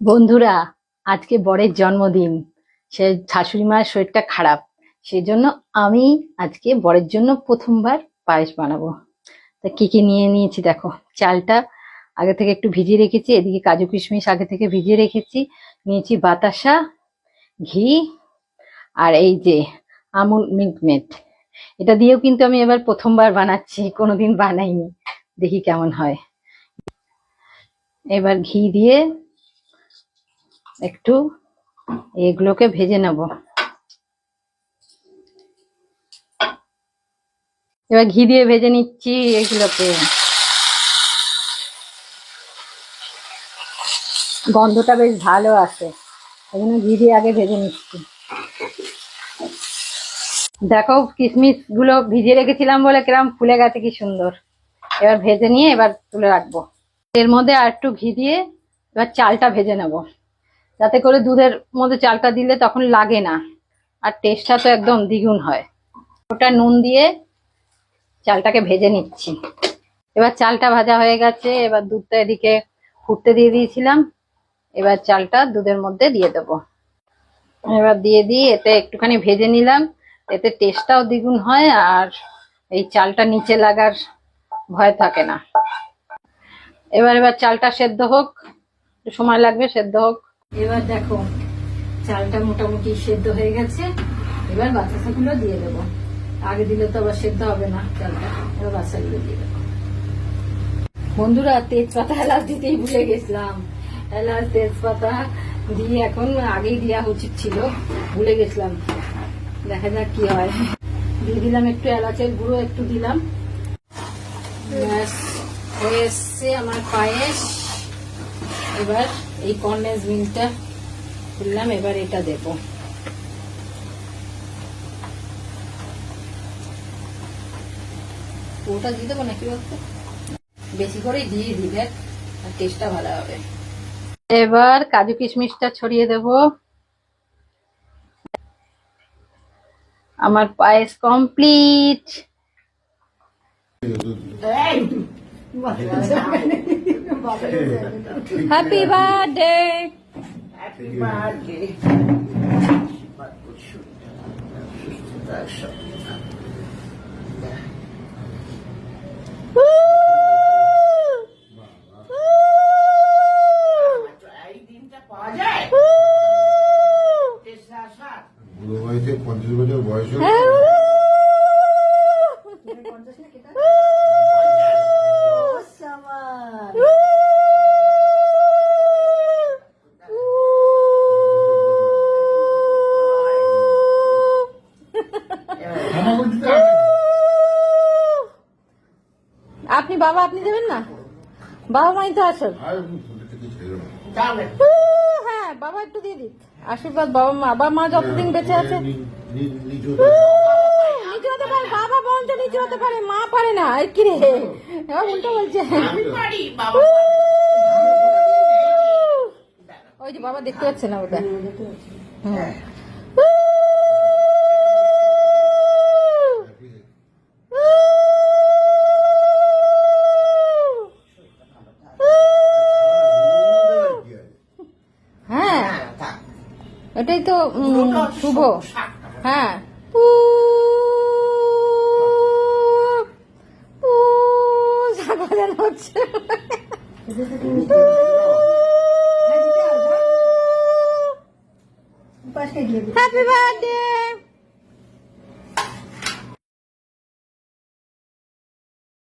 বন্ধুরা, আজকে বরের জন্মদিন। সে শাশুড়ি মায়ের শরীরটা খারাপ। সেই জন্য আমি আজকে বরের জন্য প্রথমবার পায়েস বানাবো। তা কি কি নিয়ে নিয়েছি দেখো। চালটা আগে থেকে একটু ভিজিয়ে রেখেছি, এদিকে কাজু কিশমিশ আগে থেকে ভিজিয়ে রেখেছি। নিয়েছি বাতাসা, ঘি আর এই যে আমুল মিল্ক মেড এটা দিয়েও কিন্তু আমি এবার প্রথমবার বানাচ্ছি, কোনোদিন বানাইনি। দেখি কেমন হয়। এবার ঘি দিয়ে একটু এগুলোকে ভেজে নেব। এবার ঘি দিয়ে ভেজে নিচ্ছি এগুলোকে। গন্ধটা বেশ ভালো ওই জন্য ঘি দিয়ে আগে ভেজে নিচ্ছি। দেখো কিশমিশগুলো ভিজিয়ে রেখেছিলাম বলে কিরম ফুলে গেছে কি সুন্দর। এবার ভেজে নিয়ে এবার তুলে রাখব। এর মধ্যে আর একটু ঘি দিয়ে এবার চালটা ভেজে নেব। যাতে করে দুধের মধ্যে চালটা দিলে তখন লাগে না। আর টেস্টটা তো একদম দ্বিগুণ হয়। ওটা নুন দিয়ে চালটাকে ভেজে নিচ্ছি। এবার চালটা ভাজা হয়ে গেছে, এবার দুধটা এদিকে ফুটতে দিয়ে দিয়েছিলাম। এবার চালটা দুধের মধ্যে দিয়ে দেবো। এবার দিয়ে দিই এতে একটুখানি ভেজে নিলাম। এতে টেস্টটাও দ্বিগুণ হয় আর এই চালটা নিচে লাগার ভয় থাকে না। এবার এবার চালটা সেদ্ধ হোক সময় লাগবে সেদ্ধ হোক। এবার দেখো, চালটা মোটামুটি সেদ্ধ হয়ে গেছে। এবার বাতাসাগুলো দিয়ে দেবো। আগে দিলে তো আবার সেদ্ধ হবে না চালটা, এবার বাচ্চাগুলো দিয়ে দেবো। বন্ধুরা, তেজপাতা এলাচ দিতেই ভুলে গেছিলাম। এলাচ, তেজপাতা দিয়ে এখন আগেই দেওয়া উচিত ছিল, ভুলে গেছিলাম। দেখা যাক কি হয়। দিয়ে দিলাম একটু এলাচের গুঁড়ো, একটু দিলাম। হয়ে এসছে আমার পায়েস। এবার এই কর্নেস মিলটা খুললাম এবার এটা দেব। ওটা দিয়ে দেবো নাকি বলতো? বেশি করেই দিয়ে দিলে আর টেস্টটা ভালো হবে। এবার কাজু কিশমিশটা ছড়িয়ে দেব। আমার পায়েস কমপ্লিট হ্যাপি বার্থডে বুড়ো বয়সে পঞ্চাশ বছর বয়স আপনি বাবা আপনি দেবেন না বাবা মাই তো আসল দেবো। হ্যাঁ বাবা একটু দিয়ে দিক আশীর্বাদ বাবা মা বাবা মা যতদিন বেঁচে আছে নিচে হতে পারে বাবা নিচে হতে পারে মা পারে না কি রে উল্টো বলছে ওই যে বাবা দেখতে পাচ্ছে না ওটা হ্যাঁ হ্যাঁ এটাই তো শুভ হ্যাঁ পু পু বাজানো হচ্ছে হ্যাপি বার্থডে